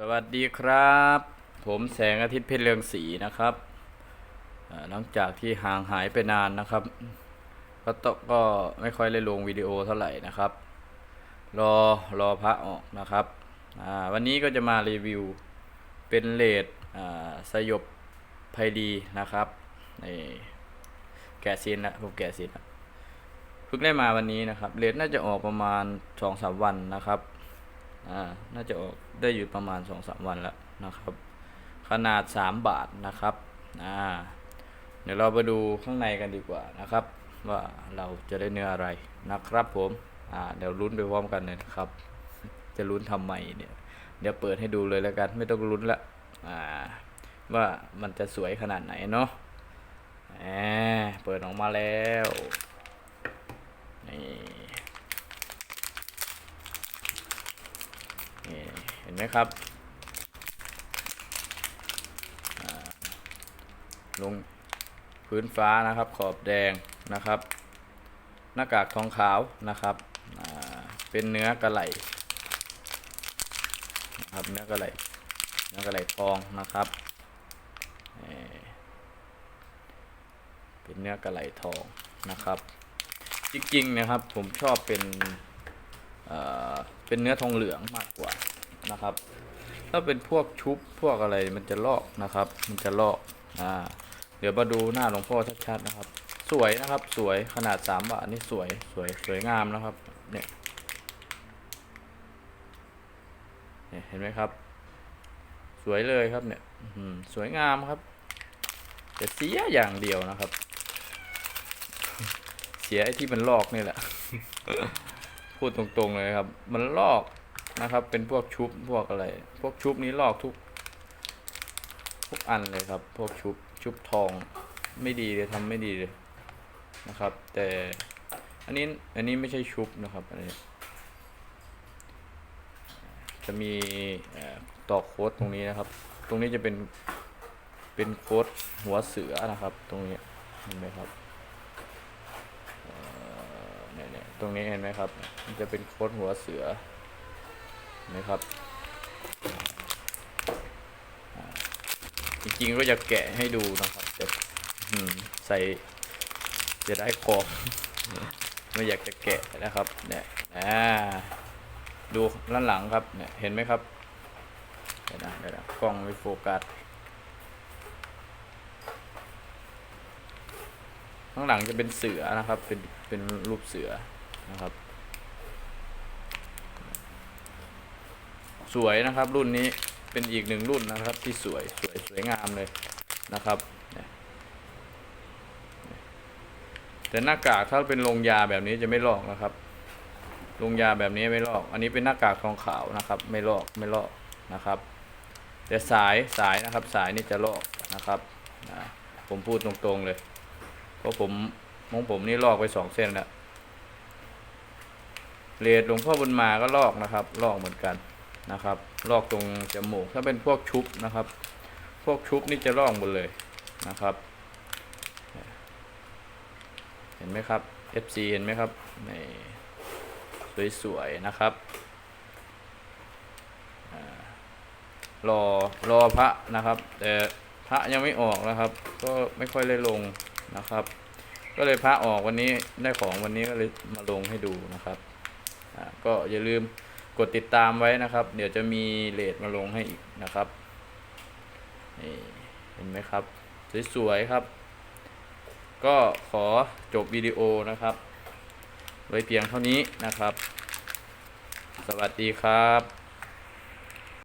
สวัสดีครับ ผมแสงอาทิตย์เพชรเรืองศรีนะครับหลังจากที่ห่างหายไปนานนะครับ ก็ตกก็ไม่ค่อยได้ลงวิดีโอเท่าไหร่นะครับ รอรอพระออกนะครับวันนี้ก็จะมารีวิวเป็นเลดสยบไพดีนะครับในแกะซีนละผมแกะซีนละเพิ่งได้มาวันนี้นะครับเลดน่าจะออกประมาณสองสามวันนะครับ อ่าน่าจะออกได้อยู่ประมาณสองสามวันแล้วนะครับ ขนาดสามบาทนะครับอ่าเดี๋ยวเราไปดูข้างในกันดีกว่านะครับ ว่าเราจะได้เนื้ออะไรนะครับผมอ่าเดี๋ยวลุ้นไปพร้อมกันเลยนะครับ จะลุ้นทำไมเนี่ยเดี๋ยวเปิดให้ดูเลยแล้วกัน ไม่ต้องลุ้นละอ่าว่ามันจะสวยขนาดไหนเนาะแหมเปิดออกมาแล้วนี่เห็น ไหมครับลงพื้นฟ้านะครับขอบแดงนะครับ หน้ากากทองขาวนะครับเป็นเนื้อกระไหลนะครับเนื้อกระไหลเนื้อกระไหลทองนะครับเป็นเนื้อกระไหลทองนะครับ จริงๆนะครับผมชอบเป็นเป็นเนื้อทองเหลืองมากกว่า นะครับ ถ้าเป็นพวกชุบพวกอะไรมันจะลอกนะครับ มันจะลอกอ่าเดี๋ยวมาดูหน้าหลวงพ่อชัดๆนะครับ สวยนะครับสวยขนาดสามบาทนี่สวยสวยสวยงามนะครับเนี่ยเนี่ยเห็นไหมครับ สวยเลยครับเนี่ยอื้อหือสวยงามครับแต่เสียอย่างเดียวนะครับ เสียไอ้ที่มันลอกนี่แหละ พูดตรงๆเลยครับ มันลอก นะครับ เป็นพวกชุบพวกอะไร พวกชุบนี้ลอกทุก ทุกอันเลยครับ พวกชุบชุบทองไม่ดีเลยทำไม่ดีเลยนะครับ แต่อันนี้อันนี้ไม่ใช่ชุบนะครับอันนี้จะมีเอ่อโค้ดตรงนี้นะครับ ตรงนี้จะเป็นเป็นโค้ดหัวเสือนะครับ ตรงนี้เห็นไหมครับเนี่ยเนี่ยตรงนี้เห็นไหมครับ จะเป็นโค้ดหัวเสือ นไหมครับ จริงๆก็จะแกะให้ดูนะครับแต่ใส่จะได้ของไม่อยากจะแกะนะครับเนี่ยอ่าดูด้านหลังครับเนี่ยเห็นไหมครับเดี๋ยวนะเดี๋ยวนะกล้องไม่โฟกัสข้างหลังจะเป็นเสือนะครับ เป็นเป็นรูปเสือนะครับ สวยนะครับรุ่นนี้เป็นอีกหนึ่งรุ่นนะครับที่สวยสวยสวยงามเลยนะครับแต่หน้ากากถ้าเป็นลงยาแบบนี้จะไม่ลอกนะครับ ลงยาแบบนี้ไม่ลอก อันนี้เป็นหน้ากากทองขาวนะครับ ไม่ลอกไม่ลอกนะครับแต่สายสายนะครับสายนี่จะลอกนะครับนะผมพูดตรงๆเลย เพราะผมมองผมนี่ลอกไปสองเส้นแล้วเลดหลวงพ่อบุญมาก็ลอกนะครับ ลอกเหมือนกัน นะครับลอกตรงจมูกถ้าเป็นพวกชุบนะครับ พวกชุบนี่จะลอกหมดเลยนะครับ เห็นไหมครับ FC เห็นไหมครับนี่สวยๆนะครับรอรอพระนะครับ แต่พระยังไม่ออกนะครับ ก็ไม่ค่อยได้ลงนะครับ ก็เลยพระออกวันนี้ได้ของวันนี้ก็เลยมาลงให้ดูนะครับก็อย่าลืม กดติดตามไว้นะครับ เดี๋ยวจะมีเลทมาลงให้อีกนะครับนี่เห็นไหมครับ สวยๆครับ ก็ขอจบวิดีโอนะครับ ไว้เพียงเท่านี้นะครับ สวัสดีครับ